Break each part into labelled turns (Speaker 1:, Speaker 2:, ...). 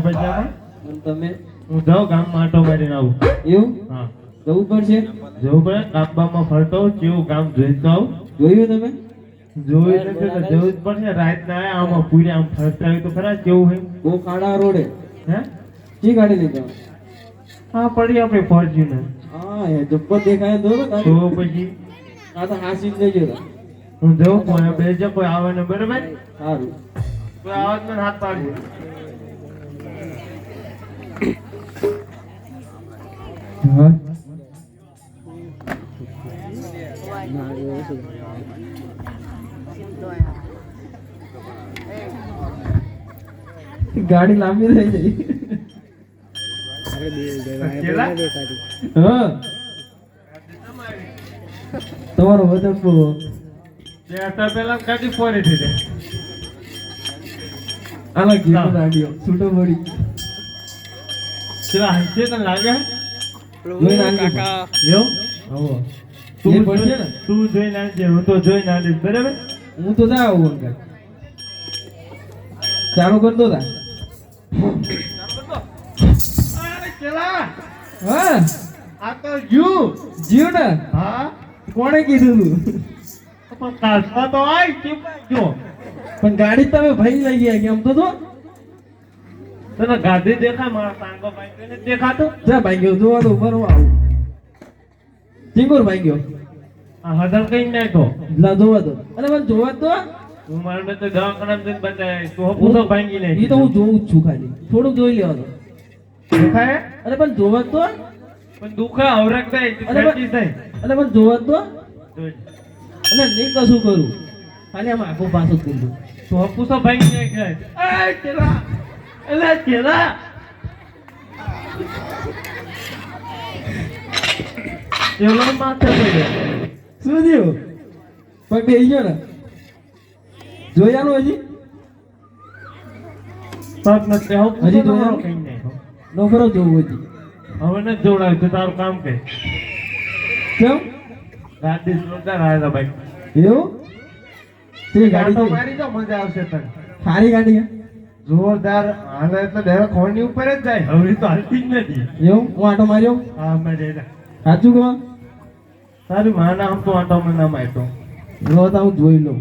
Speaker 1: બેહો આયા
Speaker 2: તમે?
Speaker 1: હું જાઉં ગામમાં આટો મારીને આવું.
Speaker 2: એવું?
Speaker 1: હા.
Speaker 2: જવું પડશે?
Speaker 1: જવું પડે? કાપવામાં ફરતો કેવું ગામ જોઈતો આવું.
Speaker 2: જોયું તમે?
Speaker 1: જોયું નથી તો જવું જ પડશે. રાતના આમાં પૂરી આમ ફરતા હોય તો ખરા કેવું હોય.
Speaker 2: બહુ કાળા રોડે.
Speaker 1: હે?
Speaker 2: જી ગાડી લઈ જાઓ?
Speaker 1: હા પડી આપણે ફોર્ચ્યુનર.
Speaker 2: હા એ જબ્બર દેખાય તો
Speaker 1: તો પછી?
Speaker 2: આ તો હાસી જ જતા
Speaker 1: હું જઉં કોઈ બે જો કોઈ આવે ને બરાબર?
Speaker 2: સારું.
Speaker 1: કોઈ આવે તો મને હાથ પાડજો.
Speaker 2: ગાડી લાંબી થઈ જઈ હા. તમારો વજન બહુ
Speaker 1: બે હતા ફોરી થઈ જાય.
Speaker 2: આલા ઘીનો
Speaker 1: હા.
Speaker 2: છૂટો પડી.
Speaker 1: ચલા હંસે તને લાગે?
Speaker 2: જોઈ નાખજો.
Speaker 1: એવું?
Speaker 2: હવો.
Speaker 1: તું
Speaker 2: પડશે ને?
Speaker 1: તું જોઈ નાખજે હું તો જોઈ નાખીશ બરાબર?
Speaker 2: હું તો જા આવું અંકલ. ચાલુ કરતો તા. હા
Speaker 1: આ તો
Speaker 2: જીવ ને
Speaker 1: હા.
Speaker 2: કોણે કીધું
Speaker 1: પણ કાસમાં તો આય જો
Speaker 2: પણ ગાડી તમે ભાઈ લઈ ગયા કેમ તો તો
Speaker 1: તને ગાડી દેખાય મારા સાંગો ભાઈ ને દેખાતો
Speaker 2: જા ભાઈ ગયો જોવા દો બરો આવું ચિંગોર ભાઈ ગયો
Speaker 1: આ હદલ કઈ નાખો
Speaker 2: લા જોવા દો અરે મને જોવા દો
Speaker 1: હું મારે મેં તો દવાખાના જઈને બતાવ્યા તું પૂછો ભાંગી ને
Speaker 2: એ તો હું જોઉં જ છું ખાલી. થોડુંક જોઈ લેવાનું.
Speaker 1: દેખાય?
Speaker 2: અરે પણ જોવા તો.
Speaker 1: પણ દુખે અવરક થાય
Speaker 2: અરે
Speaker 1: થાય.
Speaker 2: અરે પણ જોવા
Speaker 1: તો.
Speaker 2: અને નહીં કશું કરું. ખાલી આમ આખો પાછો જ કરી
Speaker 1: તું પૂછો ભાંગી એ માથે
Speaker 2: શું થયું? પગ બેસી ગયો ને? આલો હજી?
Speaker 1: પગ નથી હું
Speaker 2: હજી
Speaker 1: હજી કઈ નહીં
Speaker 2: નોકરો જોવું હજી.
Speaker 1: હવે ને જોડાયું તો તારું કામ કે?
Speaker 2: કેમ?
Speaker 1: ગાડી જોરદાર આવ્યા ભાઈ.
Speaker 2: એવું? તે ગાડી તો
Speaker 1: મારી તો મજા આવશે તને
Speaker 2: સારી ગાડી
Speaker 1: જોરદાર હાલે એટલે દેવા ખોળની ઉપર જ જાય. હવે તો હાલતી જ નથી.
Speaker 2: એવું? હું આટો માર્યો?
Speaker 1: હા મેં રેડા
Speaker 2: સાચું કહો
Speaker 1: તારી માના આમ તો આટો મને નામ આપ્યો
Speaker 2: લો તો હું જોઈ લઉં.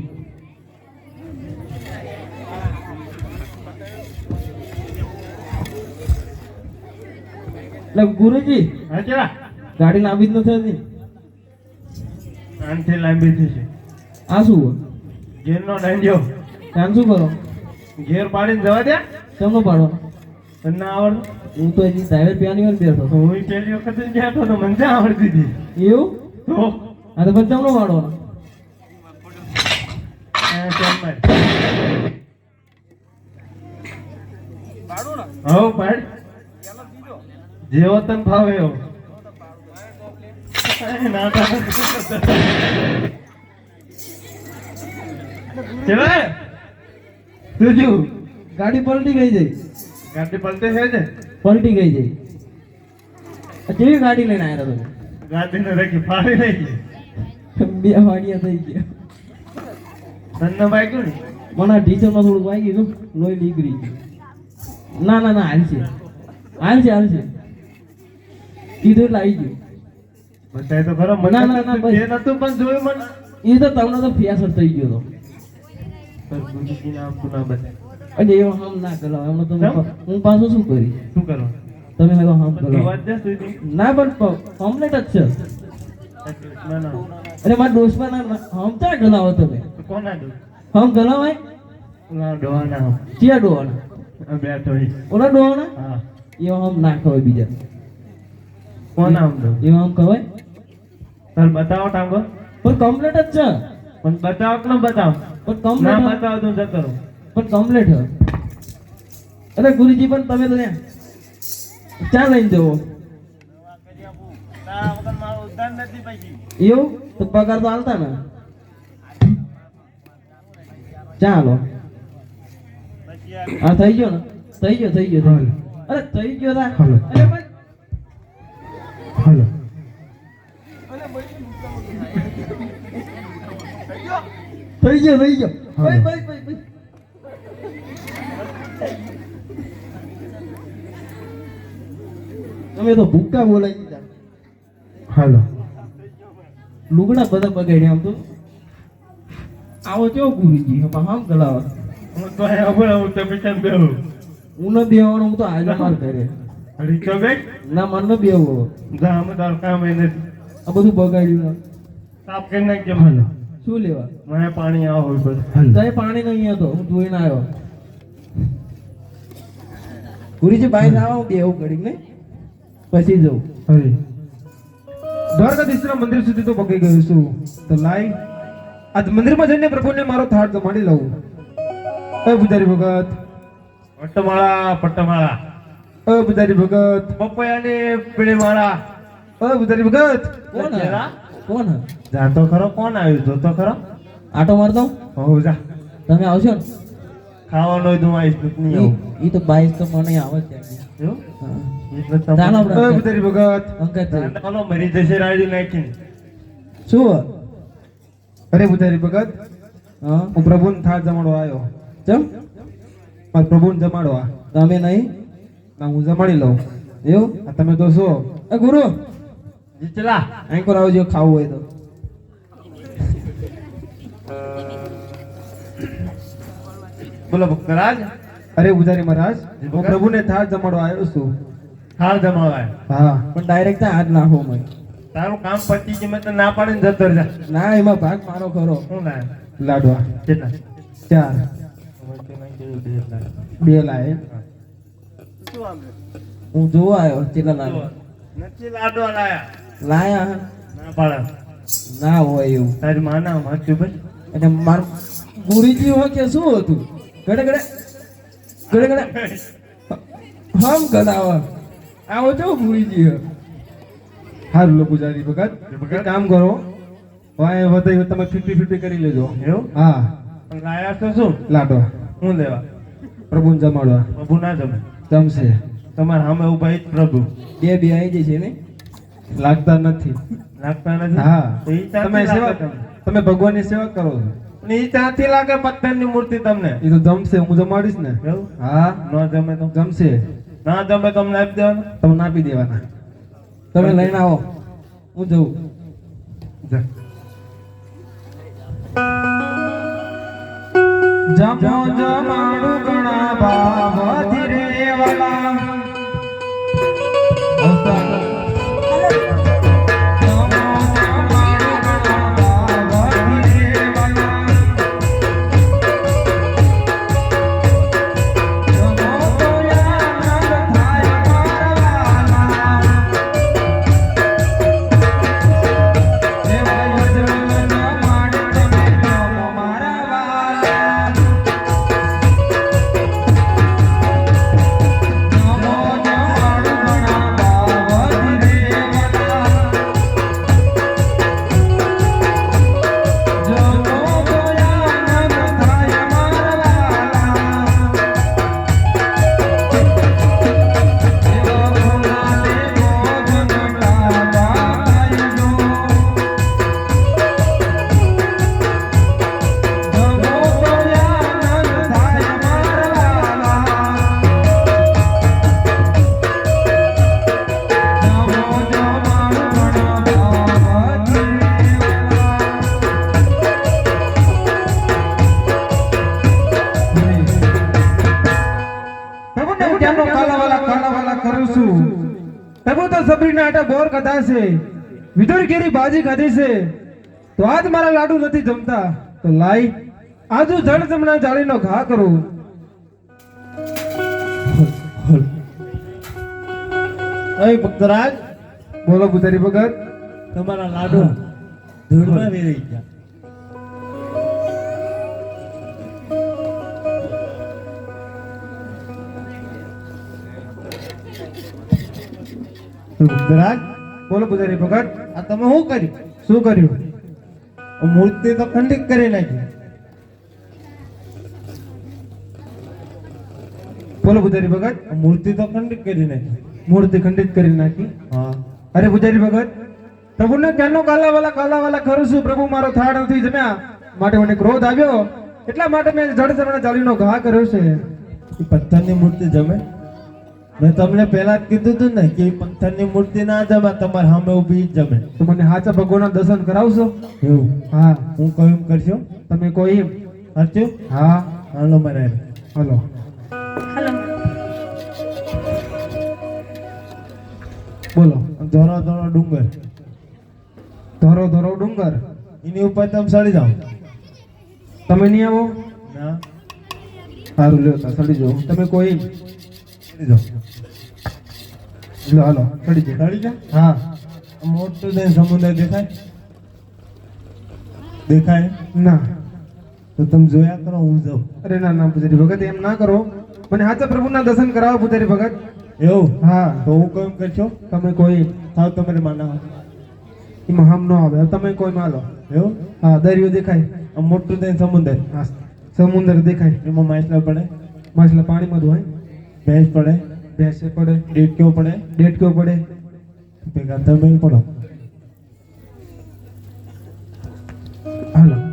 Speaker 2: એટલે ગુરુજી.
Speaker 1: હા ચલા
Speaker 2: ગાડી લાંબી જ નથી થતી
Speaker 1: આનથી લાંબી થશે
Speaker 2: આ શું? હોય?
Speaker 1: ઘેરનો ડાંડિયો
Speaker 2: કામ શું કરો?
Speaker 1: ઘેર પાડીને જવા દે.
Speaker 2: કેમનો પાડો?
Speaker 1: તને ના આવડતું
Speaker 2: હું તો હજી સાહેબ પ્યાની વાર બેઠો
Speaker 1: તો હું પહેલી વખત જ ગયા હતો તો મને ના આવડતી હતી?
Speaker 2: એવું?
Speaker 1: તો?
Speaker 2: આ તો પછી કેમનો પાડો?
Speaker 1: પાડો ને. માર. પાડ. જેવો તન ભાવે એવો. એ ના થાય. ચલા તું જો
Speaker 2: ગાડી પલટી ગઈ જઈ
Speaker 1: ગાડી પલટી છે ને?
Speaker 2: પલટી ગઈ આ કેવી ગાડી લઈને આવ્યા તમે?
Speaker 1: ગાડીને રાખી ફાડી નાખી
Speaker 2: બે વાડિયા થઈ ગયા.
Speaker 1: તને વાગ્યું ને
Speaker 2: મને આ ટીચરમાં થોડું વાગી ગયું લોહી નીકળી ગયું. ના ના ના હાલશે હાલશે હાલશે કીધું એટલે આવી ગયું.
Speaker 1: બતાય તો ખરો મને નતું પણ જોયું મને.
Speaker 2: એ તો તમને તો ફિયાસર થઈ ગયો
Speaker 1: તું
Speaker 2: અને એવો હમ ના કરો હમણાં
Speaker 1: તો?
Speaker 2: હું પાછું શું કરી?
Speaker 1: શું કરો?
Speaker 2: તમે હમ કરો ના પણ કમ્પ્લીટ જ છે. અરે મારા દોસ્તમાં ના હમ ગલાવો તમે.
Speaker 1: કોના
Speaker 2: હમ ગલાવાય
Speaker 1: ના હમ.
Speaker 2: ક્યાં ડોવાના
Speaker 1: બેઠો
Speaker 2: ઓલા ડોવાના
Speaker 1: હા.
Speaker 2: એવા હમ ના ખવાય બીજા.
Speaker 1: કોના આમ દઉં
Speaker 2: એવા આમ ખવાય
Speaker 1: તાર બતાવો ટાંગો.
Speaker 2: પણ કમ્પ્લીટ જ છે.
Speaker 1: પણ બતાવો કે ન બતાવો?
Speaker 2: પણ
Speaker 1: ના
Speaker 2: કમ્પ્લીટ
Speaker 1: બતાવો તો જતો રહું.
Speaker 2: પણ કમ્પ્લીટ છે અરે ગુરુજી પણ તમે તો ચા લઈને જવો એવું? તો પગાર તો હાલતા ને. ચાલો હા થઈ ગયો ને? થઈ ગયો થઈ ગયો અરે થઈ ગયો અરે પણ
Speaker 1: હાલો.
Speaker 2: થઈ ગયો થઈ ગયો.
Speaker 1: હા.
Speaker 2: તમે તો ભૂક્કા બોલાઈ દીધા.
Speaker 1: હાલો.
Speaker 2: લુગડા બધા બગાડ્યા આમ તો. આવો કેવો ગુરુજી હામ ગલાવા.
Speaker 1: હું તો અહીંયા તો તમે
Speaker 2: હું ન બેવાનો હું તો આજે માર ઘરે.
Speaker 1: અરે તો
Speaker 2: ના મન ન બેવો
Speaker 1: જા, અમે તારું કામ એ
Speaker 2: આ બધું બગાડ્યું ના
Speaker 1: સાફ કરી નાખજે મને.
Speaker 2: શું લેવા?
Speaker 1: મને પાણી આવો હોય બધું.
Speaker 2: તો એ પાણી નહીં હતો હું જોઈને આવ્યો. ગુરુજી બાઈ આવો હું બેવું ઘડીક ને પછી જવું
Speaker 3: અરે દ્વારકાધીશના મંદિર સુધી તો પગી ગયું છું. તો લાઈ આજ મંદિરમાં જઈને પ્રભુને મારો થાળ જમાડી લઉં. અ પૂજારી ભગત.
Speaker 1: પટ્ટમાળા પટ્ટમાળા
Speaker 3: અ પૂજારી ભગત.
Speaker 1: પપૈયાની પીળીમાળા
Speaker 3: અ પૂજારી ભગત.
Speaker 2: કોણ કોણ?
Speaker 1: જાતો ખરો કોણ આવ્યું? જોતો ખરો.
Speaker 2: આટો મારતો
Speaker 1: હો જા.
Speaker 2: તમે આવશો ને?
Speaker 1: ખાવાનો હોય તો આવીશ નહીં આવું.
Speaker 2: એ તો બાઈસ તો મને આવે છે ચાલો
Speaker 3: પૂજારી ભગત.
Speaker 2: અંકિત
Speaker 1: ઓલો મરી જશે રાયડું નાખીને.
Speaker 2: શું?
Speaker 3: અરે પૂજારી ભગત.
Speaker 2: હું
Speaker 3: પ્રભુને થાળ જમાડવા આવ્યો.
Speaker 2: ચમ?
Speaker 3: મારા પ્રભુને જમાડવા.
Speaker 2: તમે નહીં?
Speaker 3: હું જમાડી લઉં.
Speaker 2: એવું?
Speaker 3: આ તમે તો શું
Speaker 2: એ ગુરુ
Speaker 1: ચલા
Speaker 2: અહીં આવજો ખાવું હોય તો.
Speaker 1: બોલો ભક્તરાજ.
Speaker 3: અરે ઉજારી મહારાજ હું પ્રભુને થાળ જમાડવા આવ્યો છું.
Speaker 1: થાળ જમાવાય
Speaker 3: હા
Speaker 2: પણ ડાયરેક્ટ હાથ નાખો મને
Speaker 1: તારું કામ પતી ગયું મેં તો ના પાડીને જતો જા.
Speaker 2: ના એમાં ભાગ મારો ખરો.
Speaker 1: શું ના
Speaker 3: લાડવા.
Speaker 1: કેટલા?
Speaker 3: ચાર. બે લાય.
Speaker 2: હું જોવા આવ્યો ચીલા લાગે
Speaker 1: નથી લાડવા લાયા?
Speaker 2: લાયા? હે?
Speaker 1: ના પાડે.
Speaker 2: ના હોય એવું.
Speaker 1: તારી માના માથું ભાઈ.
Speaker 2: અને મારું ગુરુજી હોય કે શું હતું? ગડે ગડે. ગડે ગડે. હમ ગડાવા. આવો જો ગુરુજી હે.
Speaker 3: હારું લો પૂજારી ભગત. કામ કરો. વાય વધારે તમે ફીટી ફીટી કરી લેજો.
Speaker 1: એવું?
Speaker 3: હા.
Speaker 1: લાયા તો શું?
Speaker 3: લાડવા.
Speaker 1: શું લેવા?
Speaker 3: પ્રભુને જમાડવા.
Speaker 1: પ્રભુ ના જમે.
Speaker 3: જમશે
Speaker 1: તમારા સામે ઊભા જ પ્રભુ.
Speaker 2: બે બે આવી જશે ને?
Speaker 3: લાગતા નથી.
Speaker 1: લાગતા નથી?
Speaker 3: હા. તમે સેવા. તમે ભગવાનની સેવા કરો છો.
Speaker 1: ઈ લાગે પથ્થરની મૂર્તિ તમને.
Speaker 3: એ તો જમશે હું જમાડીશ ને. હા.
Speaker 1: ન જમે તો?
Speaker 3: જમશે.
Speaker 1: ના જમે તમને આપી દેવાનું.
Speaker 3: તમને આપી દેવાના.
Speaker 2: તમે લઈને આવો. હું જઉં.
Speaker 3: જમો જમાડું છું. પ્રભુ તો સબરીના આટા બોર કથા છે. વિધુર કેરી ભાજી ખાધી છે. તો આજ મારા લાડુ નથી જમતા. તો લાઈ આજુ જળ જમણા જાળીનો ઘા કરું.
Speaker 1: અય ભક્તરાજ
Speaker 3: બોલો પુજારી ભગત.
Speaker 1: તમારા લાડુ ધૂળમાં વેરાઈ ગયા. ભક્તરાજ
Speaker 3: બોલો પૂજારી ભગત,
Speaker 1: આ તમે શું કર્યું?
Speaker 3: શું કર્યું?
Speaker 1: મૂર્તિ તો ખંડિત કરી નાખી.
Speaker 3: બોલો પૂજારી ભગત
Speaker 1: મૂર્તિ તો ખંડિત કરી નાખી.
Speaker 3: મૂર્તિ ખંડિત કરી નાખી.
Speaker 1: હા.
Speaker 3: અરે પૂજારી ભગત, પ્રભુને ક્યાંનો કાલાવાલા કાલાવાલા કરું છું. પ્રભુ મારો થાળ નથી જમ્યા. માટે મને ક્રોધ આવ્યો. એટલા માટે મેં જડ ચરણ ચાલીનો ઘા કર્યો છે.
Speaker 1: પથ્થરની મૂર્તિ જમે. મેં તમને પહેલા જ કીધું હતું ને કે પથ્થરની મૂર્તિ ના જમે તમારે સામે ઊભી જમે.
Speaker 3: તો મને હાચા ભગવાનના દર્શન કરાવશો?
Speaker 1: એવું?
Speaker 3: હા.
Speaker 1: હું કહ્યું કરશો?
Speaker 3: તમે કોઈ એમ.
Speaker 1: હરચું
Speaker 3: હા.
Speaker 1: હાલો મારે.
Speaker 3: હલો. બોલો.
Speaker 1: ધોરો ધોરો ડુંગર.
Speaker 3: ધોરો ધોરો ડુંગર.
Speaker 1: એની ઉપર તમે સડી જાઓ.
Speaker 3: તમે નહીં આવો?
Speaker 1: ના.
Speaker 3: સારું લ્યો સડી જાઓ. તમે કોઈ એમ
Speaker 1: જાઓ
Speaker 3: હાલો સડી જાઓ.
Speaker 1: સડી જા
Speaker 3: હા.
Speaker 1: મોટું ને સમુદ્ર દેખાય? દેખાય?
Speaker 3: ના.
Speaker 1: તો તમે જોયા કરો હું જાઉં.
Speaker 3: અરે ના ના પૂજારી ભગત એમ ના કરો. મને પ્રભુના દર્શન કરાવો પૂજારી ભગત.
Speaker 1: એવું?
Speaker 3: હા.
Speaker 1: તો હું કેમ કરશો
Speaker 3: તમે કોઈ
Speaker 1: થાવ તમારે માના
Speaker 3: એમાં હમ ન આવે. તમે કોઈ માલો
Speaker 1: એવું?
Speaker 3: હા દરિયો દેખાય.
Speaker 1: આ મોટું ને સમુદ્ર
Speaker 3: હા સમુદ્ર દેખાય.
Speaker 1: એમાં માછલા પડે?
Speaker 3: માછલા પાણીમાં ધોવાય.
Speaker 1: ભેંસ પડે
Speaker 3: ભેંસે પડે
Speaker 1: ડેટ કેવો પડે?
Speaker 3: ડેટ કેવો પડે?
Speaker 1: ભેગા તમે પડો હાલો.